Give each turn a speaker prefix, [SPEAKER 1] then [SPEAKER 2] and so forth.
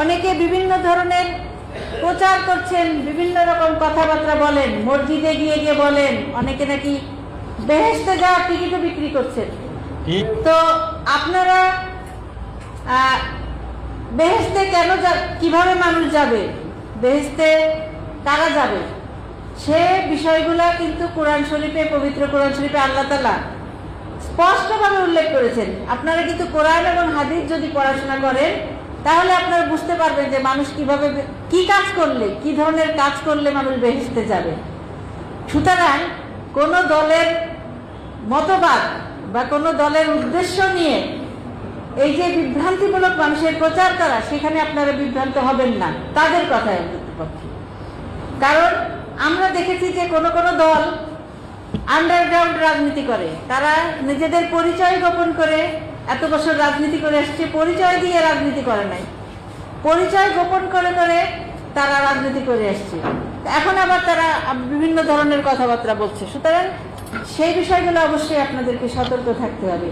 [SPEAKER 1] অনেকে বিভিন্ন ধরনের প্রচার করছেন বিভিন্ন রকম কথাবার্তা বলেন মসজিদে গিয়ে গিয়ে বলেন অনেকে নাকি বেহেস্তে যাওয়ার টিকিটও বিক্রি করছেন। তো আপনারা বেহেস্তে কেন কীভাবে মানুষ যাবে? বেহেস্তে কারা যাবে? সে বিষয়গুলা কিন্তু কোরআন শরীফে পবিত্র কোরআন শরীফে আল্লাহ তালা স্পষ্টভাবে উল্লেখ করেছেন। আপনারা কিন্তু কোরআন এবং হাদিস যদি পড়াশোনা করেন তাহলে আপনারা বুঝতে পারবেন যে মানুষ কীভাবে কি কাজ করলে, কি ধরনের কাজ করলে মানুষ বেহেস্তে যাবে। সুতরাং কোন দলের মতবাদ বা কোনো দলের উদ্দেশ্য নিয়ে এই যে বিভ্রান্তিমূলক মানুষের প্রচার করা, সেখানে আপনারা বিভ্রান্ত হবেন না। তাদের কথায় পক্ষে কারণ আমরা দেখেছি যে কোনো কোনো দল আন্ডারগ্রাউন্ড রাজনীতি করে। তারা নিজেদের পরিচয় গোপন করে এত বছর রাজনীতি করে এসছে, পরিচয় দিয়ে রাজনীতি করে নাই। পরিচয় গোপন করে করে তারা রাজনীতি করে এসছে। এখন আবার তারা বিভিন্ন ধরনের কথাবার্তা বলছে। সুতরাং সেই বিষয়গুলো অবশ্যই আপনাদেরকে সতর্ক থাকতে হবে।